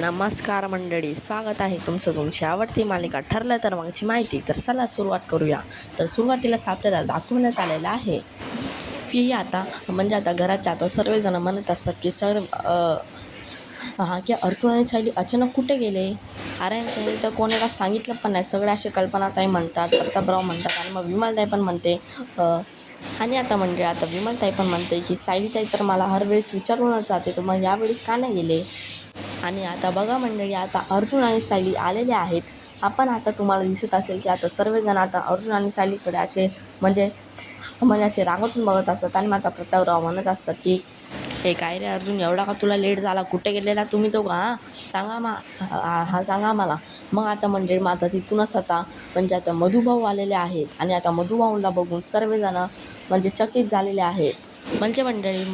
नमस्कार मंडळी स्वागत आहे तुमचं तुमची आवडती मालिका ठरलं तर मागची माहिती. तर चला सुरुवात करूया. तर सुरुवातीलाच आपल्याला दाखवण्यात आलेलं आहे की आता म्हणजे आता घराच्या आता सर्वजण म्हणत असतात की सर हा की अर्जुन आणि सायली अचानक कुठे गेले? अरे त्यांनी तर कोणाला सांगितलं पण नाही. सगळे असे कल्पनाताई म्हणतात प्रतापराव म्हणतात आणि मग विमलताई पण म्हणते आणि आता म्हणजे आता विमलताई पण म्हणते की सायलीताई तर मला हर वेळेस विचारूनच जाते तर मग यावेळेस का नाही गेले? आणि आता बघा मंडळी आता अर्जुन आणि सायली आलेले आहेत. आपण आता तुम्हाला दिसत असेल की आता सर्वजण आता अर्जुन आणि सायलीकडे असे म्हणजे म्हणजे असे रागातून बघत असतात आणि माझा प्रतापराव म्हणत असतात की हे काय रे अर्जुन एवढा का तुला लेट झाला? कुठे गेलेला तुम्ही तो का हां? सांगा मा हा सांगा मला मग आता म्हणजे मग आता तिथूनच आता म्हणजे आता मधुभाऊ आलेले आहेत. आणि आता मधुभाऊला बघून सर्वजण म्हणजे चकित झालेले आहेत. म्हणजे मंडळी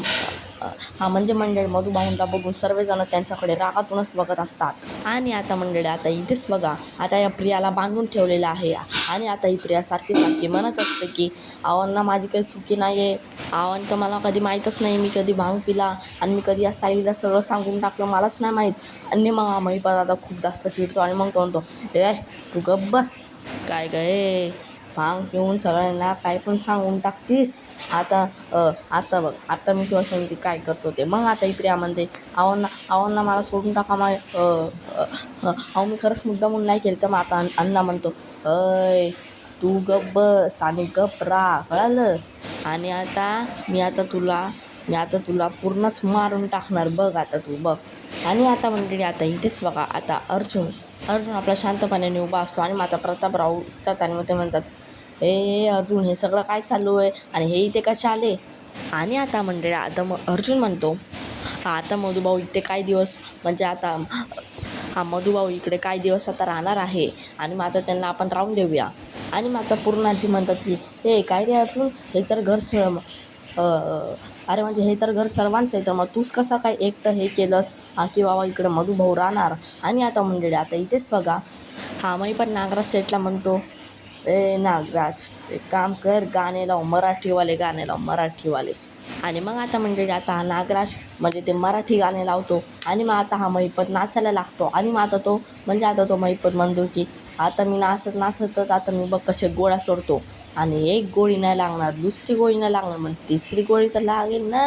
हा म्हणजे मंडळ मधुबाहूंना बघून सर्वजण त्यांच्याकडे रागातूनच बघत असतात. आणि आता मंडळी आता इथेच बघा आता या प्रियाला बांधून ठेवलेलं आहे. आणि आता ही प्रिया सारखी सारखी म्हणत असते की आव्हांना माझी काही चुकी नाही आहे आव्हान तर मला कधी माहीतच नाही मी कधी भांग पिला आणि मी कधी या साईलीला सगळं सांगून टाकलं मलाच नाही माहीत. आणि मग हा महिपात आता खूप जास्त फिरतो आणि मग तो म्हणतो ए तू गप्प बस. काय गे भांग पिऊन सगळ्यांना काय पण सांगून टाकतीस. आता आता बघ आता मी तुला सांगते काय करतो ते मग आता इकडे म्हणते आव्हांना आव्हांना मला सोडून टाका मा अहो मी खरंच मुद्दा म्हणून नाही केलं तर मग आता अण्णा म्हणतो अय तू गप्प बस आणि गप रा कळालं? आणि आता मी आता तुला मी आता तुला पूर्णच मारून टाकणार बघ आता तू बघ. आणि आता मंडळी आता इथेच बघा आता अर्जुन अर्जुन आपला शांतपणे उभा असतो आणि माझा प्रतापराव उठतात आणि मग ते म्हणतात हे अर्जुन हे सगळं काय चालू आहे? आणि हे इथे कसे आले? आणि आता मंडळी आता मग अर्जुन म्हणतो "हा, आता मधुभाऊ इथे काय दिवस? म्हणजे आता हा मधुभाऊ इकडे काय दिवस आता राहणार आहे? आणि मग आता त्यांना आपण राहून देऊया. आणि मग आता पूर्णाजी म्हणतात की हे काय रे अर्जुन? हे तर घर स अरे म्हणजे हे तर घर सर्वांचं आहे. तर मग तूच कसं काय एकटं हे केलंस? हा की बाबा इकडं मधुभाऊ राहणार? आणि आता मंडळी आता इथेच बघा. हा मी पण नागराज सेटला म्हणतो ए नागराज एक काम कर गाणे लाव मराठीवाले गाणे लाव मराठीवाले. आणि मग आता म्हणजे आता हा नागराज म्हणजे ते मराठी गाणे लावतो. आणि मग आता हा महिपत नाचायला लागतो. आणि मग आता तो म्हणजे आता तो महिपत म्हणतो की आता मी नाचत नाचतच आता मी बघ कसे गोळ्या सोडतो. आणि एक गोळी नाही लागणार दुसरी गोळी नाही लागणार मग तिसरी गोळी तर लागेल ना.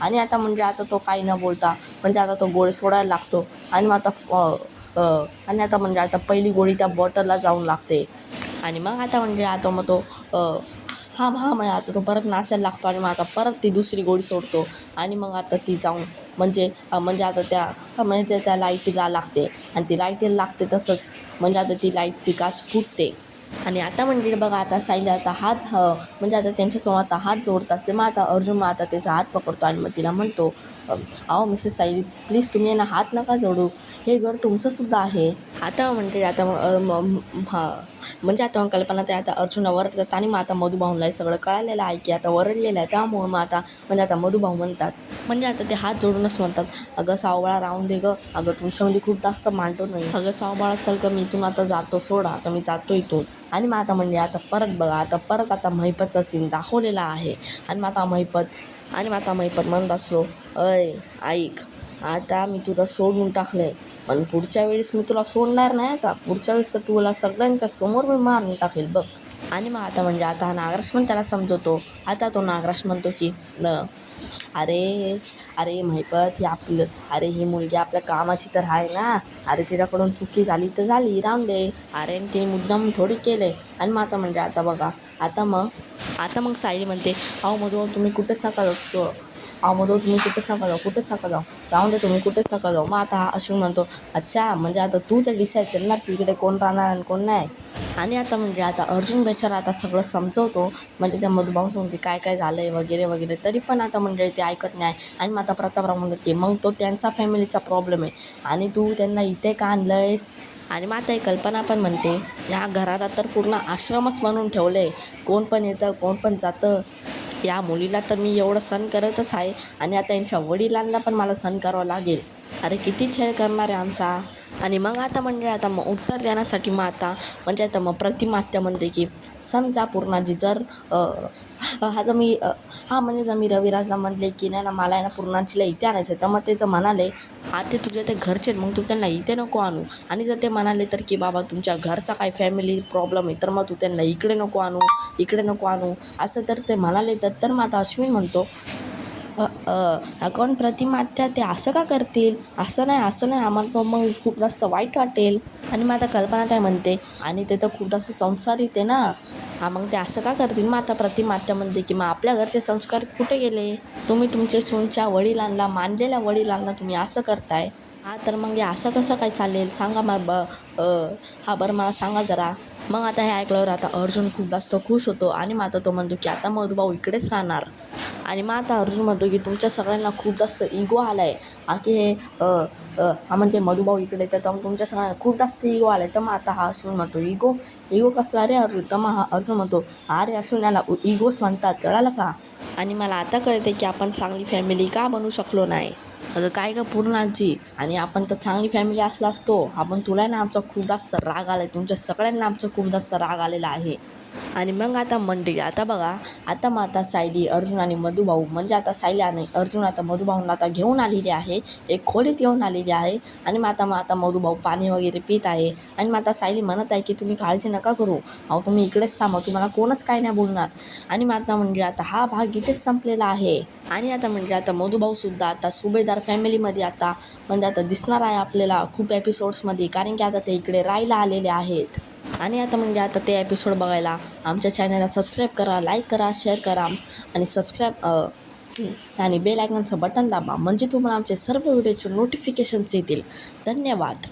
आणि आता म्हणजे आता तो काही न बोलता म्हणजे आता तो गोळी सोडायला लागतो. आणि मग आता आणि आता म्हणजे आता पहिली गोळी त्या बॉटलला जाऊन लागते. आणि मग आता म्हणजे आता मग तो हा हा म्हणजे आता तो परत नाचायला लागतो आणि मग आता परत ती दुसरी गोळी सोडतो आणि मग आता ती जाऊन म्हणजे म्हणजे आता त्या म्हणजे त्या- त्या लाईटीला लागते आणि ती लाईटीला लागते तसंच म्हणजे आता ती लाईटची काच फुटते. आणि आता म्हणजे बघा आता साईला आता हात ह म्हणजे आता त्यांच्यासमोर आता हात जोडत असते. मग आता अर्जुन मग आता त्याचा हात पकडतो आणि मग तिला म्हणतो अहो मिसेस साईली प्लीज तुम्ही ना हात नका जोडू. हे घर तुमचंसुद्धा आहे. आता म्हणजे आता मग, म्हणजे आता कल्पना ते आता अर्जुना वरडतात आणि मग आता मधुभाऊला हे सगळं कळालेलं आहे की आता वरडलेलं आहे. त्यामुळं मग आता म्हणजे आता मधुभाऊ म्हणतात. म्हणजे आता ते हात जोडूनच म्हणतात अगं सावबाळा राहून दे गं. अगं तुमच्यामध्ये खूप जास्त मांडतो नाही. अगं सावबाळा चल का मी इथून आता जातो सोडा. आता मी जातो इथून. आणि मग आता म्हणजे आता परत बघा आता परत आता महिपतचा सीन दाखवलेला आहे. आणि मग आता महिपत आणि मग आता महिपत म्हणत असतो अय ऐक आता मी तुला सोडून टाकलं आहे पण पुढच्या वेळेस मी तुला सोडणार नाही आता पुढच्या वेळेस तर तुला सगळ्यांच्या समोर मी मारून टाकेल बघ. आणि मग आता म्हणजे आता हा नागराज पण त्याला समजवतो. आता तो नागराज म्हणतो की न अरे अरे महिपत ही आपलं अरे ही मुलगी आपल्या कामाची तर आहे ना. अरे तिच्याकडून चुकी झाली तर झाली राहून दे. अरे ते मुद्दाम थोडी केले आणि मग आता म्हणजे आता बघा आता मग आता मग सायली म्हणते अहो मधू तुम्ही कुठेच नका असतो अहो मधू तुम्ही कुठेच नका जाऊ कुठेच नका जाऊ राहून दे तुम्ही कुठेच नका जाऊ मग आता हा अश्विन म्हणतो अच्छा म्हणजे आता तू ते डिसाईड करणार की इकडे कोण राहणार आणि कोण नाही आणि आता म्हणजे आता अर्जुन बेचारा आता सगळं समजवतो म्हणजे त्या मधुभाऊ सांगते काय काय झालं आहे वगैरे वगैरे तरी पण आता म्हणजे ते ऐकत नाही आणि मग आता प्रतापराव म्हणतात की मग तो त्यांचा फॅमिलीचा प्रॉब्लेम आहे आणि तू त्यांना इथे का आणलं आहेस आणि मग आता एक कल्पना पण म्हणते ह्या घराला तर पूर्ण आश्रमच बनवून आहे कोण पण येतं कोण पण जातं या मुलीला तर मी एवढं सण करतच आहे आणि आता यांच्या वडिलांना पण मला सण करावं लागेल. अरे किती छेड करणार आहे आमचा. आणि मग आता म्हणजे आता मग उत्तर देण्यासाठी मग आता म्हणजे आता मग प्रतिमा आत्या म्हणते की समजा पूर्णाजी जर हा जर मी हां हा म्हणजे जर मी रविराजला म्हटले की नाही ना मला आहे ना पूर्णांचीला इथे आणायचं आहे तर मग ते जर म्हणाले हा ते तुझे ते घरचे मग तू त्यांना इथे नको आणू. आणि जर ते म्हणाले तर की बाबा तुमच्या घरचा काय फॅमिली प्रॉब्लेम आहे तर मग तू त्यांना इकडे नको आणू इकडे नको आणू. असं तर ते म्हणाले तर तर मग आता अश्विन म्हणतो अ, कोण प्रतिमा ते असं का करतील? असं नाही असं नाही आम्हाला तर मग खूप जास्त वाईट वाटेल. आणि मग आता कल्पना काय म्हणते आणि ते तर खूप जास्त संसारित आहे ना. हा मग ते असं का करतील? मग आता प्रतिमा आत्या म्हणते की मग आपल्या घरचे संस्कार कुठे गेले? तुम्ही तुमचे सूनच्या वडिलांना मानलेल्या वडिलांना तुम्ही असं करताय? हा तर मग हे असं कसं काय चालेल? सांगा मग ब हा बरं मला सांगा जरा. मग आता हे ऐकल्यावर आता अर्जुन खूप जास्त खुश होतो आणि मग आता तो म्हणतो की आता मधुभाऊ इकडेच राहणार. आणि मग आता अर्जुन म्हणतो की तुमच्या सगळ्यांना खूप जास्त इगो आला आहे हे म्हणजे मधुभाऊ इकडे तर मग तुमच्या सगळ्यांना खूप जास्त इगो आला आहे तर मग आता हा अश्विन म्हणतो इगो इगो कसला रे अर्जुन? तर मग हा अर्जुन म्हणतो अरे अश्विन याला इगोच म्हणतात. कळालं का? आणि मला आता कळते की आपण चांगली फॅमिली का बनू शकलो नाही? अगं काय गं पूर्णाजी आणि आपण तर चांगली फॅमिली असला असतो. आपण तुला ना आमचा खूप जास्त राग आला आहे तुमच्या सगळ्यांना आमचा खूप जास्त राग आलेला आहे. आणि मग आता मंडळी आता बघा आता मग आता सायली अर्जुन आणि मधुभाऊ म्हणजे आता सायली आणि अर्जुन आता मधुभाऊंना आता घेऊन आलेली आहे. एक खोलीत येऊन आलेली आहे. आणि मग आता मग आता मधुभाऊ पाणी वगैरे पित आहे. आणि मग आता सायली म्हणत आहे की तुम्ही काळजी नका करू. अहो तुम्ही इकडेच थांबा तुम्हाला कोणच काय नाही बोलणार. आणि मग आता म्हणजे आता हा भाग इथेच संपलेला आहे. आणि आता म्हणजे आता मधुभाऊसुद्धा आता सुभेदार फॅमिलीमध्ये आता म्हणजे आता दिसणार आहे आपल्याला खूप एपिसोड्समध्ये कारण की आता ते इकडे राहायला आलेले आहेत. आणि आता म्हणजे आता ते एपिसोड बघायला आमच्या चॅनलला सबस्क्राईब करा लाईक करा शेअर करा. आणि सबस्क्राईब आणि बेल आयकनचं बटन दाबा. म्हणजे तुम्हाला आमचे सर्व व्हिडिओचे नोटिफिकेशन्स येतील. धन्यवाद.